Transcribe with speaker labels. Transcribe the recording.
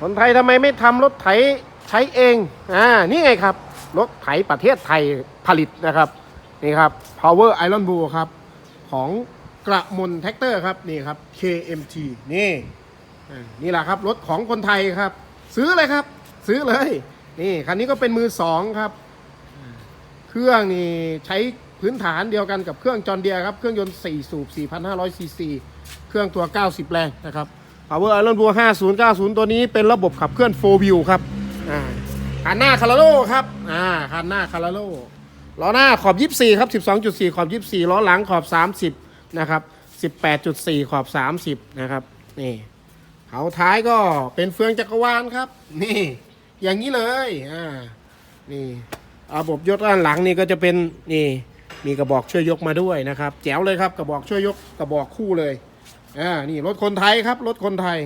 Speaker 1: คนไทยทำไมไม่ทำรถไถใช้เอง อ่า นี่ไงครับ รถไถประเทศไทยผลิตนะครับ นี่ครับ Power Iron Bull ครับ ของกระมนแท็กเตอร์ครับ นี่ครับ KMT นี่อ่านี่แหละครับ รถของคนไทยครับ ซื้อเลยครับ ซื้อเลย นี่ คันนี้ก็เป็นมือสองครับ เครื่องนี่ใช้พื้นฐานเดียวกันกับเครื่องจอร์เดียครับ เครื่องยนต์ 4 สูบ 4,500ซีซี เครื่องตัว 90 แรงนะครับ Power Iron Bull 5090 ตัวนี้เป็นระบบขับเคลื่อน 4 Wheel ครับอ่าคันหน้าคาราโลครับอ่าคันหน้าคาราโลล้อหน้าขอบ 24 ครับ 12.4 ขอบ 24 ล้อหลังขอบ 30 นะครับ 18.4 ขอบ 30 นะครับ นี่เผาท้ายก็เป็นเฟืองจักรวาลครับ นี่ อย่างนี้เลย อ่า นี่ระบบยกด้านหลังนี่ก็จะเป็น นี่ มีกระบอกช่วยยกมาด้วยนะครับ แจ๋วเลยครับ กระบอกช่วยยก กระบอกคู่เลย อ่านี่รถคนไทยครับ รถคนไทย